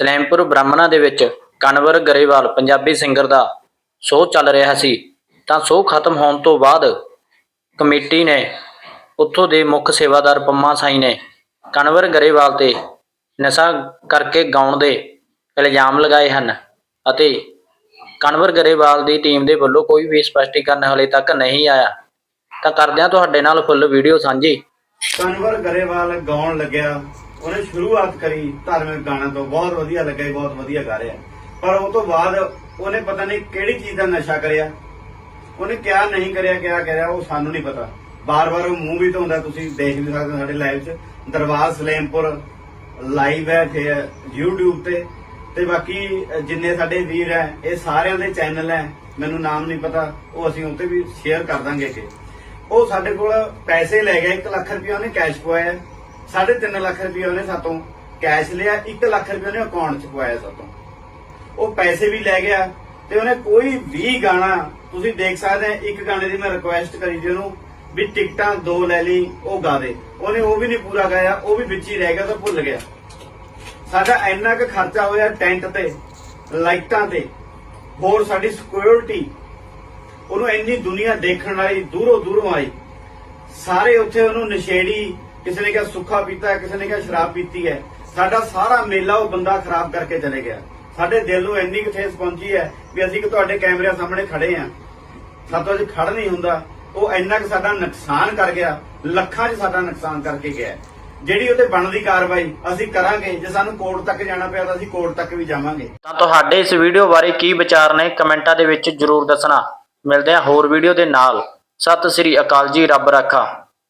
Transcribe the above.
ਸਲੈਮਪੁਰ ਬ੍ਰਾਹਮਣਾ ਦੇ ਵਿੱਚ ਕਨਵਰ ਗਰੇਵਾਲ ਪੰਜਾਬੀ ਸਿੰਗਰ ਦਾ ਸ਼ੋਅ ਚੱਲ ਰਿਹਾ ਸੀ, ਤਾਂ ਸ਼ੋਅ ਖਤਮ ਹੋਣ ਤੋਂ ਬਾਅਦ ਕਮੇਟੀ ਨੇ ਉੱਥੋਂ ਦੇ ਮੁੱਖ ਸੇਵਾਦਾਰ ਪੰਮਾ ਸਾਈ ਨੇ ਕਨਵਰ ਗਰੇਵਾਲ ਤੇ ਨਸ਼ਾ ਕਰਕੇ ਗਾਉਣ ਦੇ ਇਲਜ਼ਾਮ ਲਗਾਏ ਹਨ ਅਤੇ ਕਨਵਰ ਗਰੇਵਾਲ ਦੀ ਟੀਮ ਦੇ ਵੱਲੋਂ ਕੋਈ ਵੀ ਸਪਸ਼ਟੀਕਰਨ ਹਲੇ ਤੱਕ ਨਹੀਂ ਆਇਆ। ਤਾਂ ਕਰਦਿਆਂ ਤੁਹਾਡੇ ਨਾਲ ਫੁੱਲ ਵੀਡੀਓ ਸਾਂਝੀ। ਕਨਵਰ ਗਰੇਵਾਲ ਗਾਉਣ ਲੱਗਿਆ। ਉਹਨੇ ਸ਼ੁਰੂਆਤ ਕਰੀ, ਧਾਰਮਿਕ ਗਾਣਾ ਤੋਂ। ਬਹੁਤ ਵਧੀਆ ਲੱਗਾ ਬਹੁਤ ਵਧੀਆ ਗਾ ਰਿਹਾ। ਪਰ ਉਹ ਤੋਂ ਬਾਅਦ ਉਹਨੇ ਪਤਾ ਨਹੀਂ ਕਿਹੜੀ ਚੀਜ਼ ਦਾ ਨਸ਼ਾ ਕਰਿਆ। ਉਹਨੇ ਕਿਆ ਨਹੀਂ ਕਰਿਆ ਕਿਆ ਕਰਿਆ, ਉਹ ਸਾਨੂੰ ਨਹੀਂ ਪਤਾ। ਬਾਰ-ਬਾਰ ਉਹ ਮੂੰਹ ਵੀ ਧੋਂਦਾ, ਤੁਸੀਂ ਦੇਖ ਵੀ ਸਕਦੇ ਸਾਡੇ ਲਾਈਵ 'ਚ। ਦਰਬਾਰ ਸਲੇਮਪੁਰ ਲਾਈਵ ਹੈ ਤੇ YouTube ਤੇ। ਤੇ ਬਾਕੀ ਜਿੰਨੇ ਸਾਡੇ ਵੀਰ ਹੈ, ਇਹ ਸਾਰਿਆਂ ਦੇ ਚੈਨਲ ਹੈ। ਮੈਨੂੰ ਨਾਮ ਨਹੀਂ ਪਤਾ, ਉਹ ਅਸੀਂ ਉੱਤੇ ਵੀ ਸ਼ੇਅਰ ਕਰ ਦਾਂਗੇ ਕਿ ਉਹ ਸਾਡੇ ਕੋਲ ਪੈਸੇ ਲੈ ਗਿਆ 1 ਲੱਖ ਰੁਪਏ ਉਹਨੇ ਕੈਸ਼ ਪਵਾਇਆ। 3.5 ਲੱਖ ਰੁਪਏ ਉਹਨੇ ਸਾਤੋਂ ਕੈਸ਼ ਲਿਆ 1 ਲੱਖ ਰੁਪਏ ਉਹਨੇ ਅਕਾਊਂਟ 'ਚ ਪਵਾਇਆ ਸਾਤੋਂ। ਉਹ ਪੈਸੇ ਵੀ ਲੈ ਗਿਆ ਤੇ ਉਹਨੇ ਕੋਈ ਵੀ ਗਾਣਾ, ਤੁਸੀਂ ਦੇਖ ਸਕਦੇ ਆ, ਇੱਕ ਗਾਣੇ ਦੀ ਮੈਂ ਰਿਕੁਐਸਟ ਕਰੀ ਜੀ ਵੀ ਟਿਕਟਾਂ ਦੋ ਲੈ ਲਈ, ਉਹ ਗਾ ਦੇ। ਉਹਨੇ ਉਹ ਵੀ ਨਹੀਂ ਪੂਰਾ ਗਾਇਆ, ਉਹ ਵੀ ਵਿੱਚ ਹੀ ਰਹਿ ਗਿਆ ਤਾਂ ਭੁੱਲ ਗਿਆ। ਸਾਡਾ ਇੰਨਾ ਕੁ ਖਰਚਾ ਹੋਇਆ ਟੈਂਟ ਤੇ, ਲਾਈਟਾਂ ਤੇ, ਹੋਰ ਸਾਡੀ ਸਿਕਿਉਰਿਟੀ ਉਹਨੂੰ ਇੰਨੀ ਦੁਨੀਆ ਦੇਖਣ ਵਾਲੀ, ਦੂਰੋਂ ਦੂਰੋਂ ਆਈ। ਸਾਰੇ ਉੱਥੇ ਉਹਨੂੰ ਨਸ਼ੇੜੀ ਕਿਸੇ ਨੇ ਕਿਹਾ ਸੁੱਖਾ ਪੀਤਾ ਕਿਸੇ ਨੇ ਕਿਹਾ ਸ਼ਰਾਬ ਪੀਤੀ ਹੈ। ਸਾਡਾ ਸਾਰਾ ਮੇਲਾ ਉਹ ਬੰਦਾ ਖਰਾਬ ਕਰਕੇ ਚਲੇ ਗਿਆ। ਸਾਡੇ ਦਿਲ ਨੂੰ ਇੰਨੀ ਕੁ ਠੇਸ ਪਹੁੰਚੀ ਹੈ ਵੀ ਅਸੀਂ ਕਿ ਤੁਹਾਡੇ ਕੈਮਰਿਆਂ ਸਾਹਮਣੇ ਖੜੇ ਆ ਸਾਤੋਂ ਅੱਜ ਖੜ ਨਹੀਂ ਹੁੰਦਾ। ਉਹ ਇੰਨਾ ਕੁ ਸਾਡਾ ਨੁਕਸਾਨ ਕਰ ਗਿਆ। ਲੱਖਾਂ 'ਚ ਸਾਡਾ ਨੁਕਸਾਨ ਕਰਕੇ ਗਿਆ। ਜਿਹੜੀ ਉਹਤੇ ਬਣਦੀ ਕਾਰਵਾਈ ਅਸੀਂ ਕਰਾਂਗੇ। ਜੇ ਸਾਨੂੰ ਕੋਰਟ ਤੱਕ ਜਾਣਾ ਪਿਆ ਤਾਂ ਅਸੀਂ ਕੋਰਟ ਤੱਕ ਵੀ ਜਾਵਾਂਗੇ। ਤਾਂ ਤੁਹਾਡੇ ਇਸ ਵੀਡੀਓ ਬਾਰੇ ਕੀ ਵਿਚਾਰ ਨੇ, ਕਮੈਂਟਾਂ ਦੇ ਵਿੱਚ ਜਰੂਰ ਦੱਸਣਾ। ਮਿਲਦੇ ਆ ਹੋਰ ਵੀਡੀਓ ਦੇ ਨਾਲ। ਸਤਿ ਸ੍ਰੀ ਅਕਾਲ ਜੀ, ਰੱਬ ਰਾਖਾ।